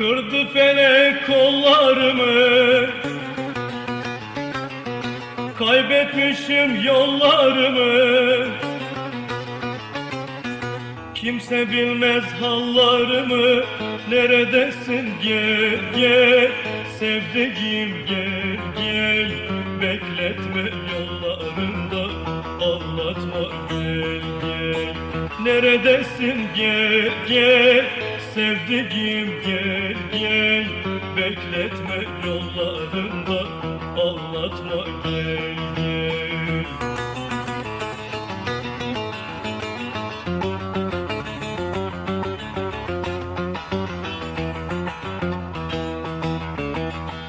Kırdı felek kollarımı. Kaybetmişim yollarımı. Kimse bilmez hallarımı. Neredesin? Gel gel. Sevdiğim gel gel. Bekletme yollarında Ağlatma gel gel. Neredesin? Gel gel Sevdiğim gel gel. Bekletme yollarında Ağlatma gel gel.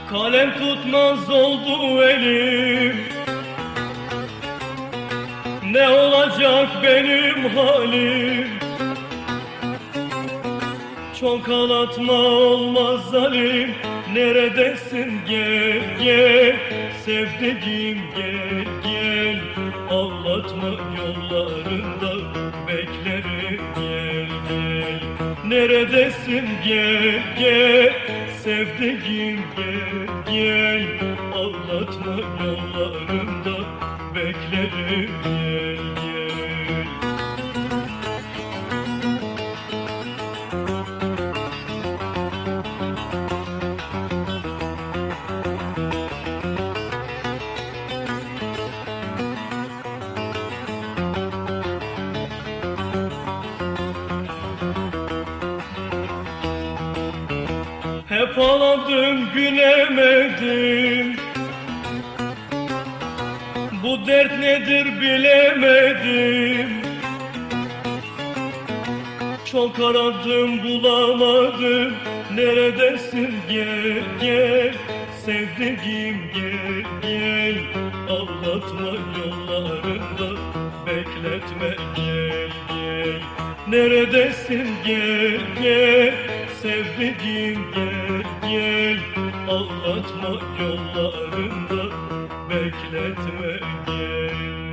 Kalem tutmaz oldu elim. Ne olacak benim halim Çok ağlatma olmaz zalim. Neredesin? Gel gel. Sevdiğim gel gel. Ağlatma yollarında Beklerim. Gel gel. Neredesin? Gel gel. Sevdiğim gel gel. Ağlatma yollarında Beklerim. Gel Hep ağladım gülemedim Bu dert nedir bilemedim. Çok aradım bulamadım. Neredesin? Gel gel. Sevdiğim gel gel. Ağlatma yollarında Bekletme gel Neredesin? Gel gel. Sevdiğim gel gel. Ağlatma yollarında. Bekletme gel